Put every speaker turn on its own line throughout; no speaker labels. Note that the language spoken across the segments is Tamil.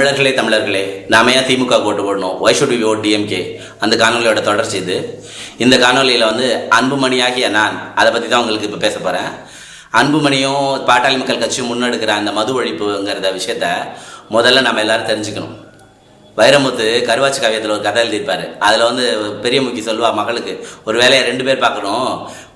தமிழர்களே தமிழர்களே நாம ஏன் திமுக ஓட்டு போடணும்? Why should we vote DMK அந்த காணொலியோட தொடர்ச்சி இது. இந்த காணொலியில் வந்து அன்புமணியாகிய நான் அதை பற்றி தான் உங்களுக்கு இப்போ பேச போகிறேன் அன்புமணியும் பாட்டாளி மக்கள் கட்சியும் முன்னெடுக்கிற அந்த மது ஒழிப்புங்கிறத விஷயத்த முதல்ல நம்ம எல்லாரும் தெரிஞ்சுக்கணும். வைரமுத்து கருவாச்சி காவியத்தில் ஒரு கதை எழுதியிருப்பார். அதில் வந்து பெரிய முக்கி சொல்லுவா மகளுக்கு ஒரு வேலையை ரெண்டு பேர் பார்க்கணும்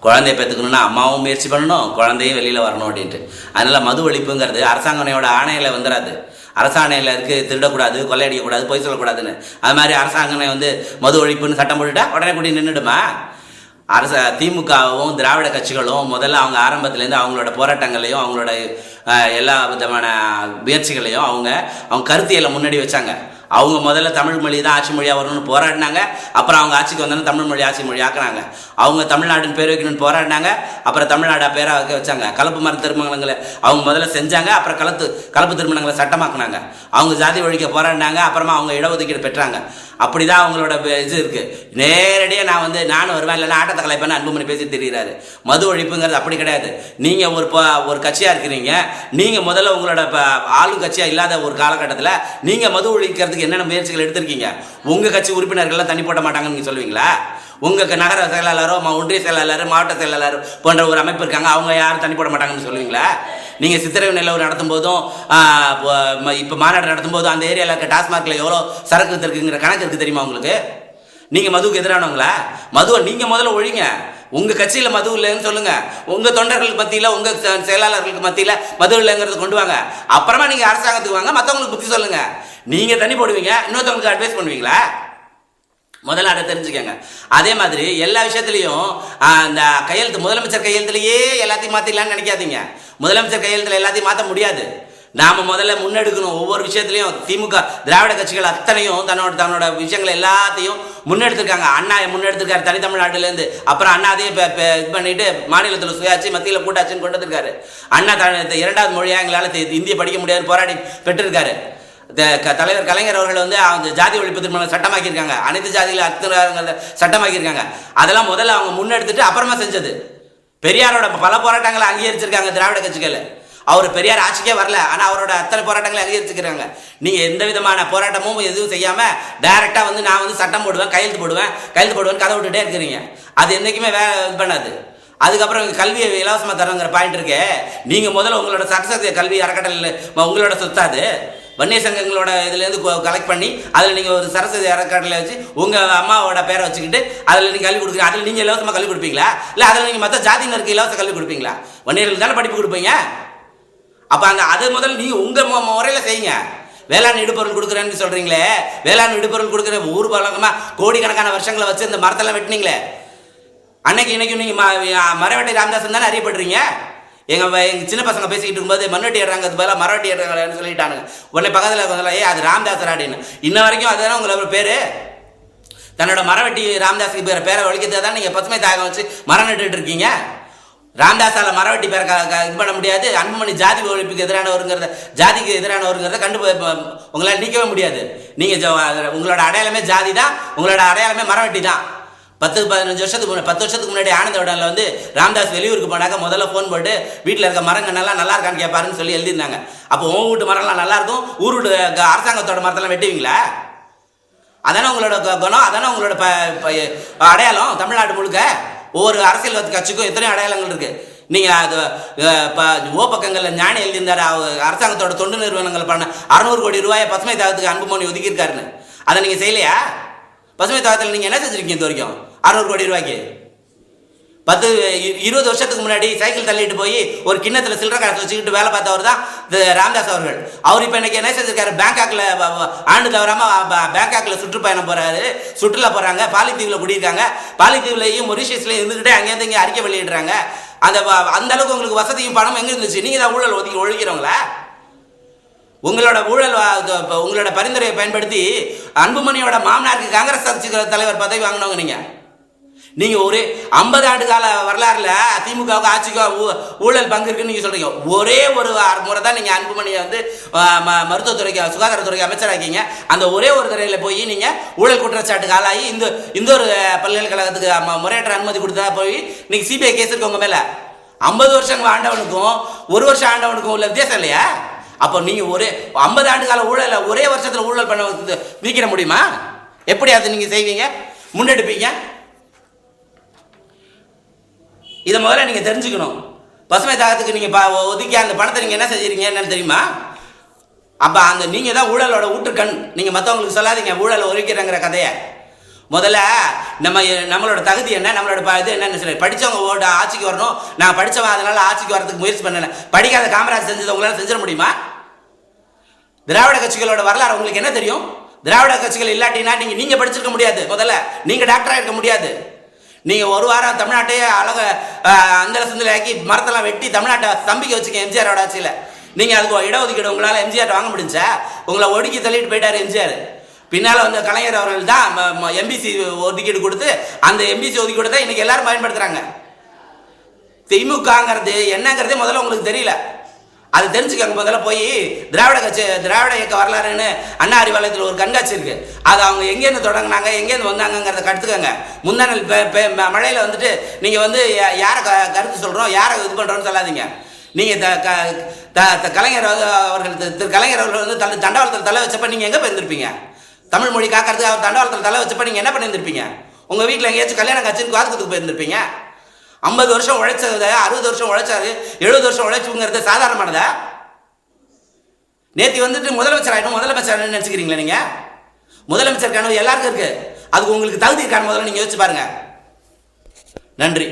குழந்தைய பெற்றுக்கணும்னா அம்மாவும் முயற்சி பண்ணணும் குழந்தையும் வெளியில் வரணும் அப்படின்ட்டு. அதனால் மது ஒழிப்புங்கிறது அரசாங்கனையோட ஆணையில் வந்துடாது அரசாணையில் இருக்கு திருடக்கூடாது கொள்ளையடிக்கக்கூடாது பொய் சொல்லக்கூடாதுன்னு. அது மாதிரி அரசாங்கமே வந்து மது ஒழிப்புன்னு சட்டம் போட்டுட்டா உடனே கூடி நின்றுடுமா அரச திமுகவும் திராவிட கட்சிகளும் முதல்ல அவங்க ஆரம்பத்துலேருந்து அவங்களோட போராட்டங்களையும் அவங்களோட எல்லா விதமான முயற்சிகளையும் அவங்க அவங்க கருத்தியலை முன்னாடி வச்சாங்க. அவங்க முதல்ல தமிழ் மொழி தான் ஆட்சி மொழியாக வரணும்னு போராடினாங்க. அப்புறம் அவங்க ஆட்சிக்கு வந்தோன்னு தமிழ் மொழி ஆட்சி மொழி ஆக்குனாங்க அவங்க தமிழ்நாடுன்னு பேர் வைக்கணும்னு போராடினாங்க. அப்புறம் தமிழ்நாடா பேராக வைக்க வச்சாங்க. கலப்பு மர திருமணங்களை அவங்க முதல்ல செஞ்சாங்க. அப்புறம் கலத்து கலப்பு திருமணங்களை சட்டமாக்குனாங்க. அவங்க ஜாதி ஒழிக்க போராடினாங்க. அப்புறமா அவங்க இடஒதுக்கீடு பெற்றாங்க. அப்படி தான் அவங்களோட இது இருக்குது நேரடியாக நான் வந்து நானும் வருவேன் இல்லைன்னா ஆட்டத்தை கலைப்பேன்னு அன்புமணி பேசி தெரிகிறாரு மது ஒழிப்புங்கிறது அப்படி கிடையாது. நீங்கள் ஒரு ஒரு கட்சியாக இருக்கிறீங்க. நீங்கள் முதல்ல உங்களோட ப- ஆளும் கட்சியாக இல்லாத ஒரு காலகட்டத்தில் நீங்கள் மது ஒழிக்கிறது என்னென்ன முயற்சிகள் எடுத்திருக்கீங்க? உங்கள் கட்சி உறுப்பினர்கள்லாம் தனி போட மாட்டாங்கன்னு நீங்கள் சொல்லுவீங்களா? உங்கள் க- நகர செயலாளரோ ஒன்றிய செயலாளர் மாவட்ட செயலாளர் போன்ற ஒரு அமைப்பு இருக்காங்க அவங்க யாரும் தனி போட மாட்டாங்கன்னு சொல்லுவீங்களா? நீங்கள் சித்திரவு நிலவு நடத்தும் போதும் இப்போ மாநாடு நடத்தும் போதும் அந்த ஏரியாவில் இருக்க டாஸ்மார்க்ல எவ்வளோ சரக்கு இருக்குங்கிற கணக்கு இருக்குது தெரியுமா உங்களுக்கு? நீங்கள் மதுவுக்கு எதிரானவங்களா? மதுவை நீங்கள் முதல்ல ஒழிங்க. உங்கள் கட்சியில் மது இல்லைன்னு சொல்லுங்கள் உங்கள் தொண்டர்களுக்கு மத்தியில் உங்கள் செயலாளர்களுக்கு மத்தியில் மது இல்லைங்கிறது கொண்டு வாங்க. அப்புறமா நீங்கள் அரசாங்கத்துக்கு வாங்க மற்றவங்களுக்கு புத்தி சொல்லுங்கள் நீங்கள் தண்ணி போடுவீங்க இன்னொருத்தவங்களுக்கு அட்வைஸ் பண்ணுவீங்களா? முதல்ல அதை தெரிஞ்சுக்கங்க. அதே மாதிரி எல்லா விஷயத்துலையும் அந்த கையெழுத்து முதலமைச்சர் கையெழுத்துலையே எல்லாத்தையும் மாற்றிடலான்னு நினைக்காதீங்க. முதலமைச்சர் கையெழுத்தில் எல்லாத்தையும் மாற்ற முடியாது. நாம் முதல்ல முன்னெடுக்கணும். ஒவ்வொரு விஷயத்துலையும் திமுக திராவிட கட்சிகள் அத்தனையும் தன்னோட தன்னோட விஷயங்கள் எல்லாத்தையும் முன்னெடுத்திருக்காங்க. அண்ணா முன்னெடுத்திருக்காரு தனி தமிழ்நாட்டிலேருந்து அப்புறம் அண்ணா அதையும் இது பண்ணிட்டு மாநிலத்தில் சுயாட்சி மத்தியில் கூட்டாட்சின்னு கொண்டு வந்திருக்காரு. அண்ணா த- இரண்டாவது மொழியாக எங்களால் இந்திய படிக்க முடியாது போராடி பெற்றிருக்காரு. த- க- தலைவர் கலைஞர் அவர்கள் வந்து அந்த ஜாதி ஒழிப்பு திருமணம் சட்டமாக்கியிருக்காங்க. அனைத்து ஜாதிகளும் அத்தனை சட்டமாக்கியிருக்காங்க. அதெல்லாம் முதல்ல அவங்க முன்னெடுத்துட்டு அப்புறமா செஞ்சது. பெரியாரோட பல போராட்டங்களை அங்கீகரிச்சிருக்காங்க திராவிட கட்சிகளை. அவர் பெரியார் ஆட்சிக்கே வரல. ஆனால் அவரோட அத்தனை போராட்டங்களை அங்கீகரிச்சுக்கிறாங்க நீங்கள் எந்த விதமான போராட்டமும் எதுவும் செய்யாமல் டைரெக்டாக வந்து நான் வந்து சட்டம் போடுவேன் கையெழுத்து போடுவேன் கையெழுத்து போடுவேன் கதை விட்டுட்டே இருக்கிறீங்க. அது என்றைக்குமே வே இது பண்ணாது. அதுக்கப்புறம் கல்வியை இலவசமாக தரங்கிற பாயிண்ட் இருக்கு. நீங்கள் முதல்ல உங்களோட சட்டசக்தி கல்வி அறக்கட்டளையில் உங்களோட சொத்தாது வன்னிய சங்கங்களோட இதுலேருந்து கலெக்ட் பண்ணி அதில் நீங்கள் ஒரு சரஸ்வதி அறக்கட்டளை வச்சு உங்கள் அம்மாவோட பேரை வச்சுக்கிட்டு அதில் நீங்கள் கல்வி கொடுக்குறீங்க. அதில் நீங்கள் இலவசமாக கல்வி கொடுப்பீங்களா? இல்லை அதில் நீங்கள் மற்ற ஜாதியினருக்கு இலவச கல்வி கொடுப்பீங்களா? வன்னியர்களுக்கு தானே படிப்பு கொடுப்பீங்க? அப்போ அந்த அது முதல்ல நீங்கள் உங்கள் முறையில் செய்யுங்க. வேளாண் இடுபொருள் கொடுக்குறேன்னு சொல்கிறீங்களே வேளாண் இடுபொருள் கொடுக்குற ஊர் பழக்கமாக கோடிக்கணக்கான வருஷங்களை வச்சு இந்த மரத்தெல்லாம் வெட்டினீங்களே. அன்னைக்கு இன்னைக்கு நீங்கள் மரவெட்டி ராமதாசன் தானே அறியப்படுறீங்க? எங்கள் எங்கள் சின்ன பசங்க பேசிக்கிட்டு இருக்கும்போது மண்வெட்டி ஏடுறாங்க அது பதிலாக மரவெட்டி ஏறாங்கன்னு சொல்லிட்டானுங்க. உடனே பக்கத்தில் கொஞ்சம் ஏ அது ராமதாசர் அப்படின்னு இன்ன வரைக்கும் அதுதானே உங்களோட பேர்? தன்னோட மரவெட்டி ராமதாஸுக்கு பேர பேரை ஒழிக்கிறதுக்கு தான் நீங்கள் பசுமை தாகம் வச்சு மரம் நட்டுட்டு இருக்கீங்க? ராமதாஸால மரவெட்டி பேர இது பண்ண முடியாது. அன்புமணி ஜாதி ஒழிப்புக்கு எதிரானவருங்கிறத ஜாதிக்கு எதிரானவருங்கிறத கண்டு உங்களால் நீக்கவே முடியாது. நீங்கள் உங்களோட அடையாளமே ஜாதி தான் உங்களோட அடையாளமே மரவெட்டி தான் பத்து பதினஞ்சு வருஷத்துக்கு முன்னாடி பத்து வருஷத்துக்கு முன்னாடி ஆனந்த உடனில் வந்து ராம்தாஸ் வெளியூருக்கு போனாக்க முதல்ல ஃபோன் போட்டு வீட்டில் இருக்க மரங்கள்லாம் நல்லா இருக்கான்னு கேட்பாருன்னு சொல்லி எழுதியிருந்தாங்க. அப்போ உன் வீட்டு மரம்லாம் நல்லா இருக்கும் ஊர் வீட்டு க- அரசாங்கத்தோட மரத்தெல்லாம் வெட்டுவீங்களா? அதானே உங்களோட குணம் அதானே உங்களோட ப ப- அடையாளம் தமிழ்நாடு முழுக்க? ஒவ்வொரு அரசியல் கட்சிக்கும் எத்தனையோ அடையாளங்கள் இருக்கு. நீங்கள் அது இப்போ ஓ பக்கங்களில் ஞானி எழுதியிருந்தாரு அரசாங்கத்தோட தொண்டு நிறுவனங்கள் பண்ண அறநூறு கோடி ரூபாயை பசுமை தாகத்துக்கு அன்புமணி ஒதுக்கியிருக்காருன்னு. அதை நீங்கள் செய்யலையா? பசுமை தாகத்தில் நீங்கள் என்ன செஞ்சுருக்கீங்க இது வரைக்கும்? அறுநூறு கோடி ரூபாய்க்கு. பத்து இருபது வருஷத்துக்கு முன்னாடி சைக்கிள் தள்ளிட்டு போய் ஒரு கிண்ணத்தில் சில்லறை காசு வச்சுக்கிட்டு வேலை பார்த்தவர் தான் ராம்தாஸ் ராமதாஸ் அவர்கள். அவர் இப்போ இன்னைக்கு என்ன செஞ்சிருக்காரு? பேங்காக்கில் ஆண்டு தவறாமல் பேங்காக்கில் சுற்றுப்பயணம் போகிறாரு சுற்றுலா போகிறாங்க பாலித்தீவில் குடியிருக்காங்க. பாலித்தீவுலையும் மொரிஷியஸ்லையும் இருந்துக்கிட்டே அங்கேருந்து இங்கே அறிக்கை வெளியிடுறாங்க. அந்த அந்த அளவுக்கு உங்களுக்கு வசதியும் பணம் எங்கே இருந்துச்சு? நீங்கள் தான் ஊழல் ஒதுக்கி ஒழிக்கிறவங்களா? உங்களோட ஊழல் வா- உங்களோட பரிந்துரையை பயன்படுத்தி அன்புமணியோட மாமனாருக்கு காங்கிரஸ் கட்சி தலைவர் பதவி வாங்கினவங்க நீங்கள் நீங்க ஒரு ஐம்பது ஆண்டு கால வரலாறுல திமுகவுக்கு ஆட்சிக்கோ ஊ- ஊழல் பங்கு இருக்குன்னு நீங்க சொல்றீங்க. ஒரே ஒரு முறை தான் நீங்க அன்புமணியை வந்து மருத்துவத்துறைக்கு சுகாதாரத்துறைக்கு அமைச்சராக்கீங்க. அந்த ஒரே ஒரு துறையில போய் நீங்க ஊழல் குற்றச்சாட்டுக்கு ஆளாகி இந்த இந்த ஒரு பல்கலைக்கழகத்துக்கு முறையற்ற அனுமதி கொடுத்தா போய் நீங்க சிபிஐ கேஸ் இருக்கு உங்க மேல. ஐம்பது வருஷம் ஆண்டவனுக்கும் ஒரு வருஷம் ஆண்டவனுக்கும் உள்ள வித்தியாசம் இல்லையா? அப்போ நீங்கள் ஒரே ஐம்பது ஆண்டு கால ஊழலை ஒரே வருஷத்தில் ஊழல் பண்ண வந்து விதிக்கிற முடியுமா? எப்படி அதை நீங்கள் செய்வீங்க? முன்னெடுப்பீங்க? இதை முதல்ல நீங்கள் தெரிஞ்சுக்கணும். பசுமை தாகத்துக்கு நீங்கள் ப ஒதுக்கி அந்த பணத்தை நீங்கள் என்ன செஞ்சீங்க என்னன்னு தெரியுமா? அப்போ அந்த நீங்கள் தான் ஊழலோட ஊற்றுக்கண். நீங்கள் மற்றவங்களுக்கு சொல்லாதீங்க ஊழலை ஒழிக்கிறேங்கிற கதையை. முதல்ல நம்ம நம்மளோட தகுதி என்ன? நம்மளோட இது என்னன்னு சொல்லி. படித்தவங்க ஓட ஆட்சிக்கு வரணும். நான் படித்தவன் அதனால் ஆட்சிக்கு வரதுக்கு முயற்சி பண்ணலை. படிக்காத காமராஜ் செஞ்சது உங்களால் செஞ்சிட முடியுமா? திராவிட கட்சிகளோட வரலாறு உங்களுக்கு என்ன தெரியும்? திராவிட கட்சிகள் இல்லாட்டினா நீங்கள் நீங்கள் படிச்சிருக்க முடியாது. முதல்ல நீங்கள் டாக்டராக இருக்க முடியாது. நீங்கள் ஒரு வாரம் தமிழ்நாட்டையே அழக அந்த சந்தில் ஆக்கி மரத்தெல்லாம் வெட்டி தமிழ்நாட்டை தம்பிக்க வச்சுக்க எம்ஜிஆரோட ஆட்சியில் நீங்கள் அதுக்கு இடஒதுக்கீடு உங்களால் எம்ஜிஆர் வாங்க முடிஞ்சா உங்களை ஒடுக்கி தள்ளிட்டு போயிட்டார் எம்ஜிஆர். பின்னால் வந்த கலைஞர் அவர்கள் தான் எம்பிசி ஒதுக்கீடு கொடுத்து அந்த எம்பிசி ஒதுக்கீடு தான் இன்றைக்கி எல்லாரும் பயன்படுத்துகிறாங்க திமுகங்கிறது என்னங்கிறதே முதல்ல உங்களுக்கு தெரியல. அது தெரிஞ்சுக்கங்க முதல்ல போய் திராவிட கட்சி திராவிட இயக்க வரலாறுன்னு அண்ணா அறிவாலயத்தில் ஒரு கண்காட்சி இருக்குது அது அவங்க எங்கேருந்து தொடங்கினாங்க எங்கேருந்து வந்தாங்கங்கிறத கற்றுக்கங்க முந்தானல் மழையில் வந்துட்டு நீங்கள் வந்து யா- யாரை க கருத்து சொல்கிறோம் யாரை இது பண்ணுறோன்னு சொல்லாதீங்க. நீங்கள் த க த- த- கலைஞர் அவர்கள் திரு- திரு கலைஞர் அவர்கள் வந்து தலை தண்டவாளத்தில் தலை வச்சப்ப நீங்கள் எங்கே போயிருந்திருப்பீங்க? தமிழ் மொழி காக்கிறதுக்கு அவர் தண்டவாளத்தில் தலை வச்சப்ப நீங்கள் என்ன பண்ணியிருந்திருப்பீங்க? உங்கள் வீட்டில் எங்கேயாச்சும் கல்யாணம் காட்சின்னு காதுக்குத்துக்கு போயிருந்திருப்பீங்க? ஐம்பது வருஷம் உழைச்சது அறுபது வருஷம் உழைச்சாரு எழுபது வருஷம் உழைச்சுங்கிறது சாதாரணமானதா? நேற்று வந்துட்டு முதலமைச்சர் ஆயிடும் முதலமைச்சர் நினச்சிக்கிறீங்களா நீங்கள் முதலமைச்சர் கனவு எல்லாருக்கும் இருக்கு. அதுக்கு உங்களுக்கு தகுதி இருக்கான்னு முதல்ல நீங்கள் யோசிச்சு பாருங்கள் நன்றி.